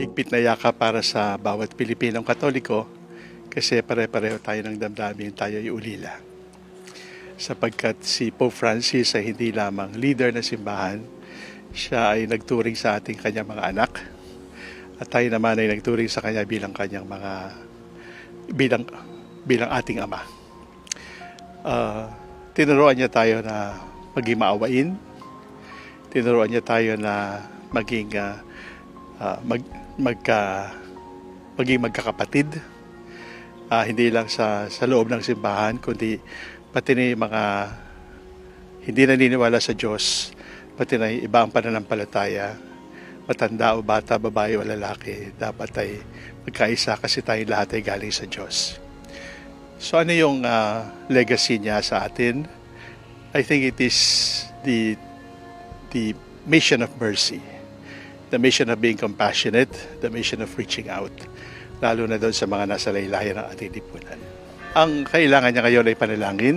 mahigpit na yaka para sa bawat Pilipinong Katoliko kasi pare-pareho tayo ng damdamin, tayo ay ulila. Sapagkat si Pope Francis ay hindi lamang leader ng simbahan, siya ay nagturing sa ating kanyang mga anak at tayo naman ay nagturing sa kanya bilang kanyang mga bilang bilang ating ama. Uh, tinuruan niya tayo na maging maawain. Tinuruan niya tayo na maging ah, ah, mag magka maging magkakapatid. Ah, hindi lang sa sa loob ng simbahan kundi pati na mga hindi naniniwala sa Diyos, pati na iba ang pananampalataya, matanda o bata, babae o lalaki, dapat ay magkaisa kasi tayo lahat ay galing sa Diyos. So ano yung ah, legacy niya sa atin? I think it is the the mission of mercy. The mission of being compassionate, the mission of reaching out, lalo na doon sa mga nasa laylayan ng ating lipunan. Ang kailangan niya ngayon ay panalangin,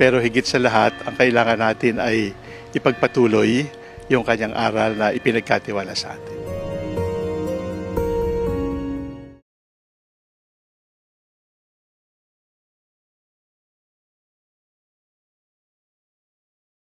pero higit sa lahat, ang kailangan natin ay ipagpatuloy yung kanyang aral na ipinagkatiwala sa atin.